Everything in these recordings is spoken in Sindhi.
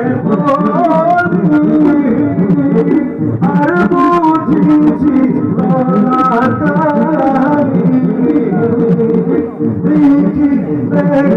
اربو چی چی اربو چی چی راتا نی توکي ميکي ميکي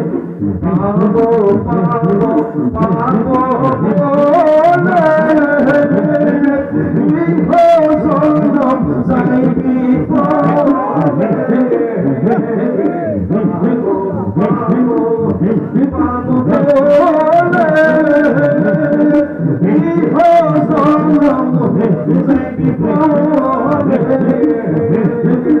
S ado, papa, papa, pa, mo of the. Hey hih ho, san lão, zol hi kрип, re. Game91 Sakai krigrami,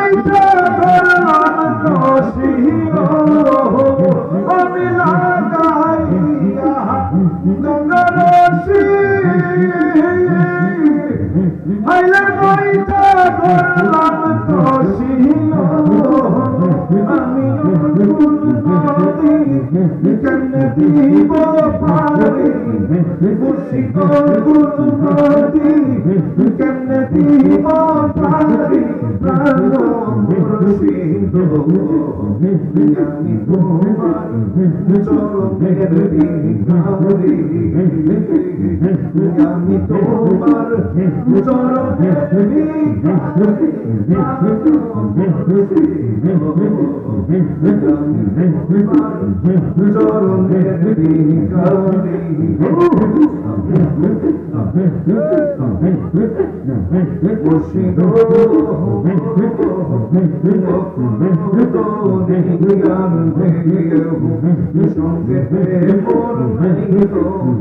मोती जन्नती वो पावे मुर्शिद गुरुमती जन्नती वो पावे प्राणो मुर्शिद ज्ञानी तुम्हारी चलो मेरे भी गावरी ज्ञानी तुम्हार चलो मेरे भी गावरी प्राणो मुर्शिद ज्ञानी চরণের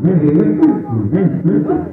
সঙ্গে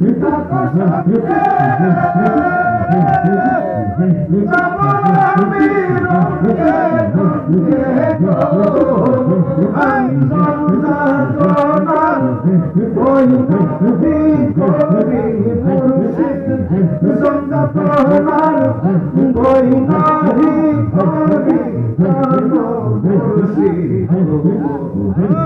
متا کو سڪيتا هه متا کو سڪيتا هه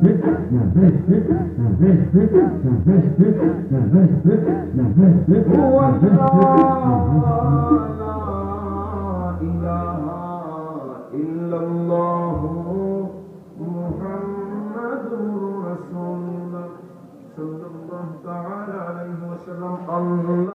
Oh,